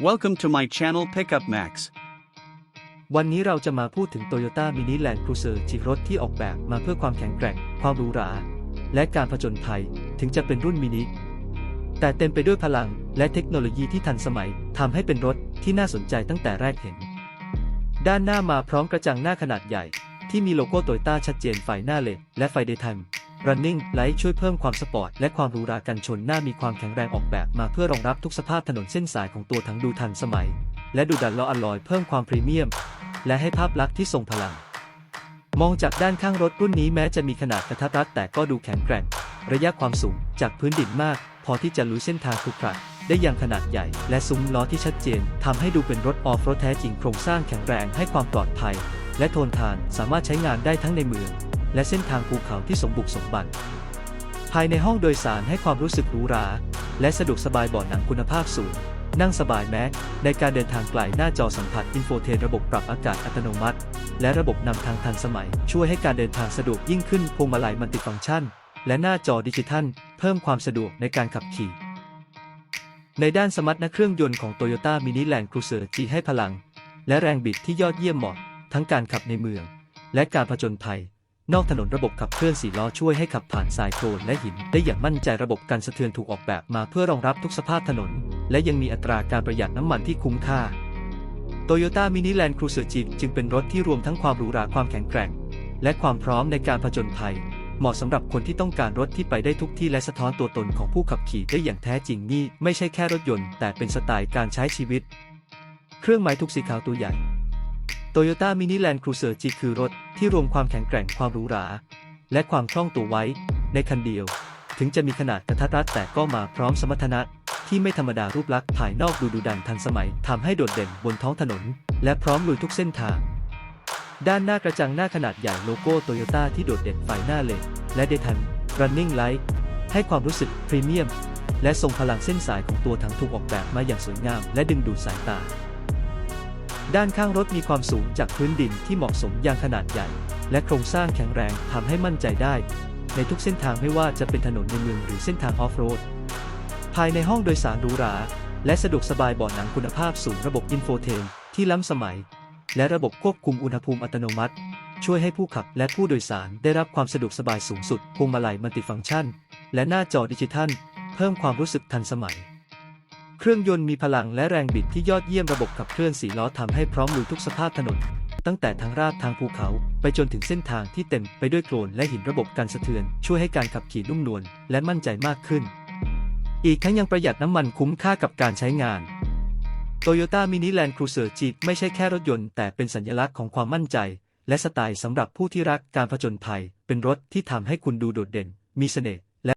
Welcome to my channel Pickup Max. วันนี้เราจะมาพูดถึง Toyota Mini Land Cruiser จีรถที่ออกแบบมาเพื่อความแข็งแกร่ง ความหรูหรา และการผจญภัย ถึงจะเป็นรุ่นมินิ แต่เต็มไปด้วยพลังและเทคโนโลยีที่ทันสมัยทำให้เป็นรถที่น่าสนใจตั้งแต่แรกเห็น ด้านหน้ามาพร้อมกระจังหน้าขนาดใหญ่ ที่มีโลโก้โตโยต้าชัดเจนไฟหน้าเลดและไฟ Daytime Running Light ช่วยเพิ่มความสปอร์ตและความหรูหรากันชนหน้ามีความแข็งแรงออกแบบมาเพื่อรองรับทุกสภาพถนนเส้นสายของตัวถังดูทันสมัย และดูดันล้ออลลอยเพิ่มความพรีเมียม และให้ภาพลักษณ์ที่ทรงพลัง มองจากด้านข้างรถรุ่นนี้แม้จะมีขนาดกระทัดรัดแต่ก็ดูแข็งแกร่ง ระยะความสูงจากพื้นดินมาก พอที่จะลุยเส้นทางขรุขระได้อย่างขนาดใหญ่ และซุ้มล้อที่ชัดเจนทำให้ดูเป็นรถออฟโรดแท้จริงโครงสร้างแข็งแรงให้ความปลอดภัย และทนทานสามารถใช้งานได้ทั้งในเมือง และเส้นทางภูเขาที่สมบุกสมบัน ภายในห้องโดยสารให้ความรู้สึกหรูหรา และสะดวกสบายเบาะหนังคุณภาพสูง นั่งสบายแม้ ในการเดินทางไกลหน้าจอสัมผัสอินโฟเทนระบบปรับอากาศอัตโนมัติ และระบบนำทางทันสมัย ช่วยให้การเดินทางสะดวกยิ่งขึ้นพวงมาลัยมัลติฟังก์ชัน และหน้าจอดิจิทัล เพิ่มความสะดวกในการขับขี่ ในด้านสมรรถนะเครื่องยนต์ของ Toyota Mini Land Cruiser G ให้พลัง และแรงบิดที่ยอดเยี่ยมเหมาะ ทั้งการขับในเมือง และการผจญภัย นอกถนนระบบขับเคลื่อนสี่ล้อช่วยให้ขับผ่านทรายโคลนและหิน ได้อย่างมั่นใจระบบกันสะเทือนถูกออกแบบมาเพื่อรองรับทุกสภาพถนน และยังมีอัตราการประหยัดน้ำมันที่คุ้มค่า Toyota Mini Land Cruiser Jeep จึงเป็นรถที่รวมทั้งความหรูหราความแข็งแกร่ง และความพร้อมในการผจญภัย เหมาะสำหรับคนที่ต้องการรถที่ไปได้ทุกที่และสะท้อนตัวตนของผู้ขับขี่ได้อย่างแท้จริงนี่ไม่ใช่แค่รถยนต์ แต่เป็นสไตล์การใช้ชีวิต เครื่องหมายทุกสีขาวตัวใหญ่ Toyota Mini Land Cruiser G คือรถที่รวมความแข็งแกร่งความหรูหรา และความคล่องตัวไว้ในคันเดียว ถึงจะมีขนาดกระทัดรัดแต่ก็มาพร้อมสมรรถนะที่ไม่ธรรมดารูปลักษณ์ภายนอกดูดูดันทันสมัยทำให้โดดเด่นบนท้องถนน และพร้อมลุยทุกเส้นทาง ด้านหน้ากระจังหน้าขนาดใหญ่โลโก้โตโยต้าที่โดดเด่นไฟหน้าเลนและเดทัน Running Light ให้ความรู้สึกพรีเมียม และทรงพลังเส้นสายของตัวถังถูกออกแบบมาอย่างสวยงาม และดึงดูดสายตา ด้านข้างรถมีความสูงจากพื้นดินที่เหมาะสมอย่างขนาดใหญ่ และโครงสร้างแข็งแรงทำให้มั่นใจได้ ในทุกเส้นทางไม่ว่าจะเป็นถนนในเมืองหรือเส้นทางออฟโรด ภายในห้องโดยสารหรูหรา และสะดวกสบายเบาะหนังคุณภาพสูงระบบอินโฟเทนที่ล้ำสมัย และระบบควบคุมอุณหภูมิอัตโนมัติ ช่วยให้ผู้ขับและผู้โดยสารได้รับความสะดวกสบายสูงสุดพวงมาลัยมัลติฟังก์ชัน และหน้าจอดิจิทัล เพิ่มความรู้สึกทันสมัย เครื่องยนต์มีพลังและแรงบิดที่ยอดเยี่ยมระบบขับเคลื่อนสีล้อทำให้พร้อมลุยทุกสภาพถนน ตั้งแต่ทางราบทางภูเขาไปจนถึงเส้นทางที่เต็มไปด้วยโคลนและหินระบบการสะเทือน ช่วยให้การขับขี่นุ่มนวลและมั่นใจมากขึ้น อีกทั้งยังประหยัดน้ำมันคุ้มค่ากับการใช้งาน Toyota Mini Land Cruiser Jeep ไม่ใช่แค่รถยนต์แต่เป็นสัญลักษณ์ของความมั่นใจ และสไตล์สำหรับผู้ที่รักการผจญภัย เป็นรถที่ทำให้คุณดูโดดเด่น มีเสน่ห์